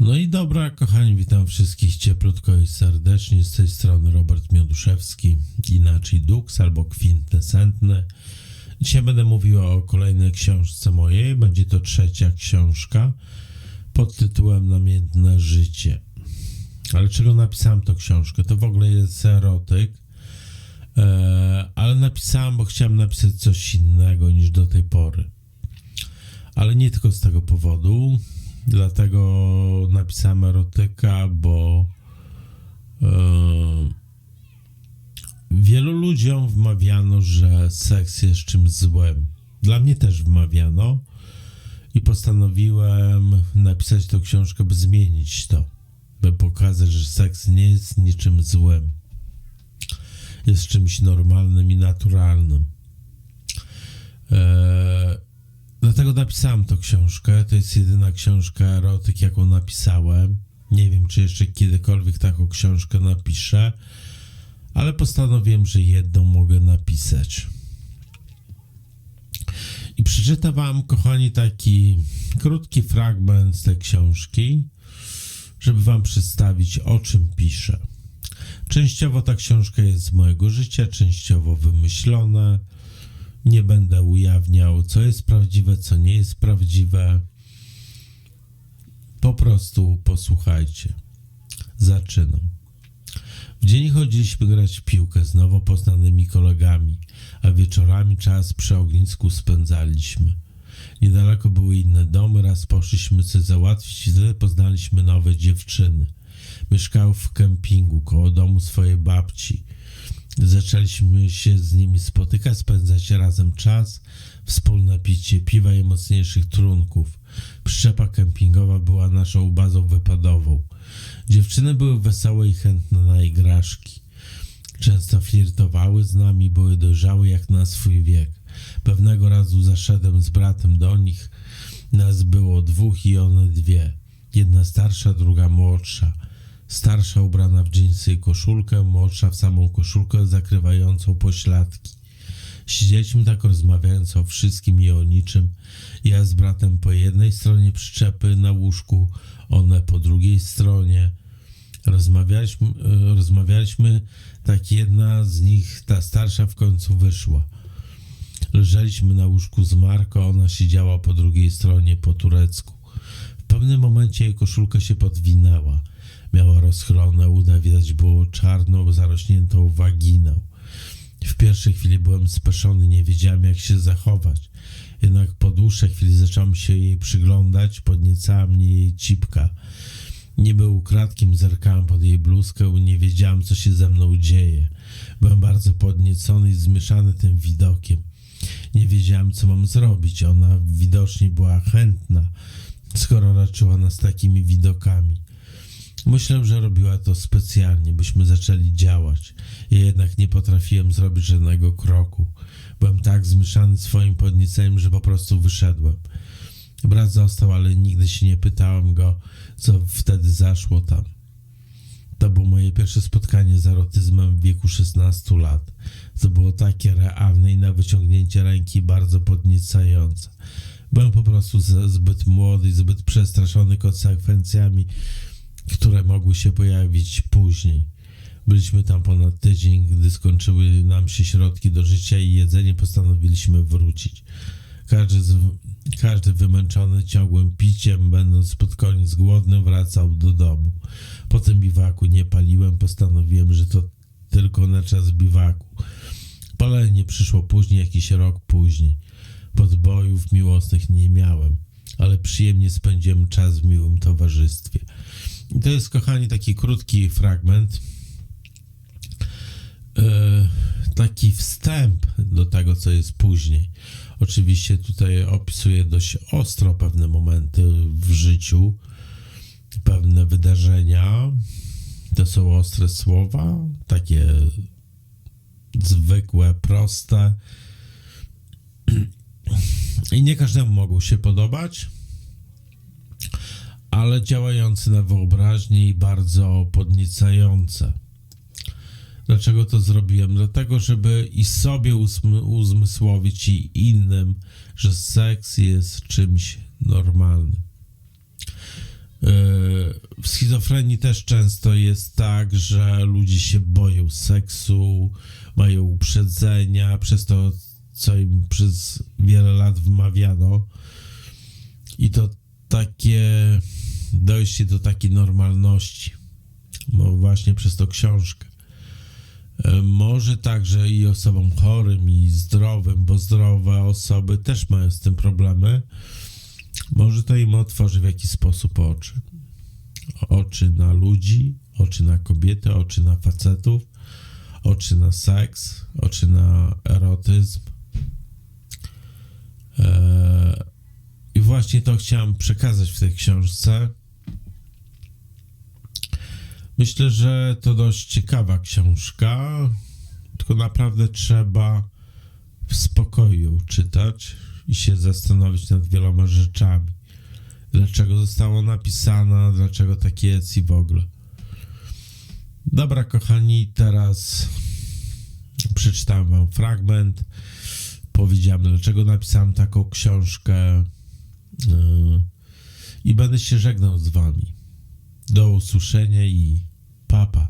No i dobra, kochani, witam wszystkich cieplutko i serdecznie. Z tej strony Robert Mioduszewski, inaczej Dux albo Kwintesentny. Dzisiaj będę mówił o kolejnej książce mojej. Będzie to trzecia książka pod tytułem Namiętne życie. Ale czego napisałem tą książkę? To w ogóle jest erotyk, e, ale napisałem, bo chciałem napisać coś innego niż do tej pory. Ale nie tylko z tego powodu. Dlatego napisałem erotyka, bo e, wielu ludziom wmawiano, że seks jest czymś złym. Dla mnie też wmawiano i postanowiłem napisać tę książkę, by zmienić to, by pokazać, że seks nie jest niczym złym. Jest czymś normalnym i naturalnym. Eee, Dlatego napisałem tą książkę. To jest jedyna książka erotyk, jaką napisałem. Nie wiem, czy jeszcze kiedykolwiek taką książkę napiszę, ale postanowiłem, że jedną mogę napisać. I przeczytam Wam, kochani, taki krótki fragment z tej książki, żeby Wam przedstawić, o czym piszę. Częściowo ta książka jest z mojego życia, częściowo wymyślona nie będę ujawniał, co jest prawdziwe, co nie jest prawdziwe. Po prostu posłuchajcie. Zaczynam. W dzień chodziliśmy grać w piłkę z nowo poznanymi kolegami, a wieczorami czas przy ognisku spędzaliśmy. Niedaleko były inne domy, raz poszliśmy coś załatwić i wtedy poznaliśmy nowe dziewczyny. Mieszkały w kempingu koło domu swojej babci. Zaczęliśmy się z nimi spotykać, spędzać razem czas, wspólne picie piwa i mocniejszych trunków. Przyczepa kempingowa była naszą bazą wypadową. Dziewczyny były wesołe i chętne na igraszki. Często flirtowały z nami, były dojrzałe jak na swój wiek. Pewnego razu zaszedłem z bratem do nich. Nas było dwóch i one dwie. Jedna starsza, druga młodsza. Starsza ubrana w dżinsy i koszulkę, młodsza w samą koszulkę zakrywającą pośladki. Siedzieliśmy tak rozmawiając o wszystkim i o niczym. Ja z bratem po jednej stronie przyczepy na łóżku, one po drugiej stronie. Rozmawialiśmy, e, rozmawialiśmy, tak jedna z nich, ta starsza w końcu wyszła. Leżeliśmy na łóżku z Marko, ona siedziała po drugiej stronie po turecku. Pewnym momencie jej koszulka się podwinęła. Miała rozchylone uda, widać było czarną, zarośniętą waginę. W pierwszej chwili byłem speszony, nie wiedziałem jak się zachować. Jednak po dłuższej chwili zacząłem się jej przyglądać, podniecała mnie jej cipka. Niby ukradkiem zerkałem pod jej bluzkę, nie wiedziałem co się ze mną dzieje. Byłem bardzo podniecony i zmieszany tym widokiem. Nie wiedziałem co mam zrobić, ona widocznie była chętna, skoro raczyła nas takimi widokami. Myślę, że robiła to specjalnie, byśmy zaczęli działać. Ja jednak nie potrafiłem zrobić żadnego kroku. Byłem tak zmieszany swoim podnieceniem, że po prostu wyszedłem. Brat został, ale nigdy się nie pytałem go, co wtedy zaszło tam. To było moje pierwsze spotkanie z erotyzmem w wieku 16 lat. To było takie realne i na wyciągnięcie ręki bardzo podniecające. Byłem po prostu zbyt młody zbyt przestraszony konsekwencjami które mogły się pojawić później. Byliśmy tam ponad tydzień, gdy skończyły nam się środki do życia i jedzenie, postanowiliśmy wrócić. Każdy, z, każdy wymęczony ciągłym piciem, będąc pod koniec głodnym, wracał do domu. Po tym biwaku nie paliłem, postanowiłem, że to tylko na czas biwaku. Palenie przyszło później, jakiś rok później. Podbojów miłosnych nie miałem, ale przyjemnie spędziłem czas w miłym towarzystwie. I to jest, kochani, taki krótki fragment. E, taki wstęp do tego, co jest później. Oczywiście tutaj opisuję dość ostro pewne momenty w życiu, pewne wydarzenia. To są ostre słowa, takie zwykłe, proste. I nie każdemu mogą się podobać ale działające na wyobraźnię i bardzo podniecające. Dlaczego to zrobiłem? Dlatego, żeby i sobie uzmysłowić, i innym, że seks jest czymś normalnym. Yy, schizofrenii też często jest tak, że ludzie się boją seksu, mają uprzedzenia przez to, co im przez wiele lat wmawiano. I to takie dojście do takiej normalności, no właśnie przez tą książkę. E, Może także i osobom chorym i zdrowym, bo zdrowe osoby też mają z tym problemy. Może to im otworzy w jakiś sposób oczy. Oczy na ludzi, oczy na kobiety, oczy na facetów, oczy na seks, oczy na erotyzm. Eee, I właśnie to chciałem przekazać w tej książce. Myślę, że to dość ciekawa książka, tylko naprawdę trzeba w spokoju czytać i się zastanowić nad wieloma rzeczami. Dlaczego została napisana, dlaczego tak jest i w ogóle. Dobra, kochani, teraz przeczytałem wam fragment. Powiedziałem, dlaczego napisałem taką książkę. Yy, I będę się żegnał z wami. Do usłyszenia i papa.